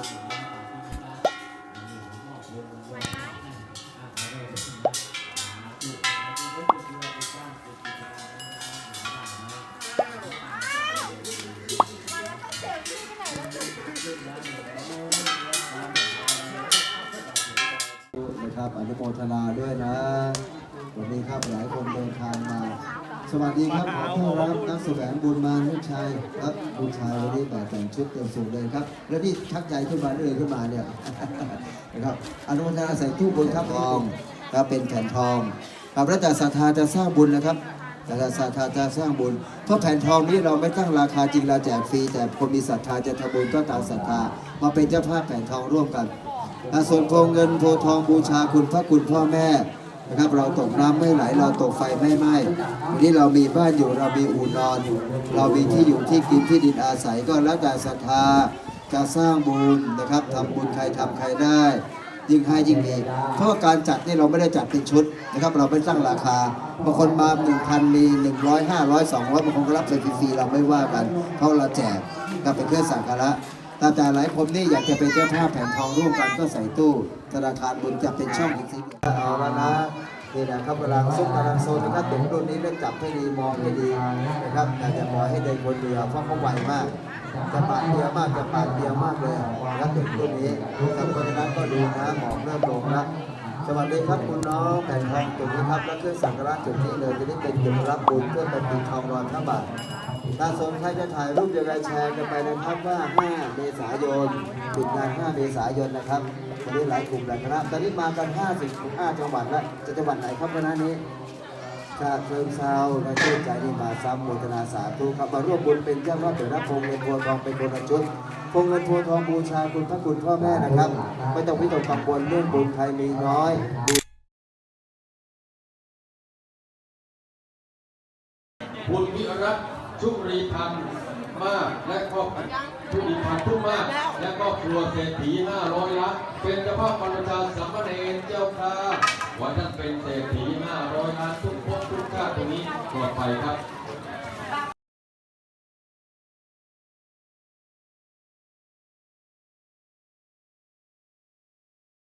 นะครับอนุโมทนาด้วยนะ สวัสดีครับ ขอต้อนรับนักแสวงบุญมาลูกชายครับบุญชายวันนี้แบบแต่งชุดเต็มสูงเลยครับ แล้วนี่ชักใจขึ้นมาเลยขึ้นมาเนี่ยนะครับอนุโมทนาใส่ตู้บุญครับทองครับเป็นแผ่นทองครับแล้วแต่ศรัทธาจะสร้างบุญนะครับแต่ถ้าศรัทธาจะสร้างบุญเพราะแผ่นทองนี้เราไม่ตั้งราคาจริงเราแจกฟรีแต่คนมีศรัทธาจะทำบุญก็ตามศรัทธามาเป็นเจ้าภาพแผ่นทองร่วมกันอะส่วนโพเงินโพทองบูชาคุณพระคุณพ่อแม่ นะครับ เราตกน้ำไม่ไหล เราตกไฟไม่ไหม้วันนี้เรามีบ้านอยู่เรามีอู่นอน เรามีที่อยู่ที่กินที่ดินอาศัยก็แล้วแต่ศรัทธาจะสร้างบุญนะครับทำบุญใครทำใครได้ ยิ่งให้ยิ่งดีเพราะว่าการจัดนี่เราไม่ได้จัดเป็นชุดนะครับ เราไม่ตั้งราคาบางคนมาหนึ่งพันมีหนึ่งร้อยห้าร้อยสองร้อยบางคนก็รับไปฟรีๆเราไม่ว่ากัน เพราะเราแจกก็เป็นเครื่องสังการะ แต่แต่หลายคนนี่อยากจะเป็นเจ้าภาพแผ่นทองร่วมกันก็ใส่ตู้ธนาคารบุญจะเป็นช่องอีกทีหนึ่งเอาละนะนี่นะครับเวลาซุกกำลังโซนนะครับเด็กรุ่นนี้เลือกจับให้ดีมองให้ดีนะครับอยากจะปล่อยให้เดินคนเดียวเพราะเขาไวมากจะปาดเดียวมากจะปาดเดียวมากเลยนะครับเด็กรุ่นนี้ครับเพราะฉะนั้นก็ดูนะหมอกเริ่มลงแล้ว สวัสดีครับคุณน้องแผ่นทองจุดนี้ครับและเครื่องสังฆระจุดนี้เลยจะได้เป็นจุดรับบุญเพื่อเป็นปีทองรอนพระบาทถ้าสนใครจะถ่ายรูปจะไปแชร์กันไปนะครับว่า 5 เมษายนปิดงาน 5 เมษายนนะครับวันนี้หลายกลุ่มหลายคณะตอนนี้มากัน 55 จังหวัดแล้วจะจังหวัดไหนครับคณะนี้ ชาติเชิงเซาและชื่นใจนี่มาซ้ำโมทนาสาธุครับมาร่วมบุญเป็นเจ้าภาพเถิดนะพงเงินโพธิ์ทองเป็นคนละชุดพงเงินโพธิ์ทองบูชาคุณพระคุณพ่อแม่นะครับ ไม่ต้องพิจารณากังวลเรื่องบุญใครมีน้อยคุณวิรัตชุรีพันธ์มากและครอบชุรีพันธ์ทุกมมาก และครอบครัวเศรษฐี500ล้านเป็นเจ้าภาพบรรชาสัมมเนรเจ้าค่ะวันนั้นเป็นเศรษฐี500ล้านทุกภพทุก ติตรงนี้ปลอดภัยครับ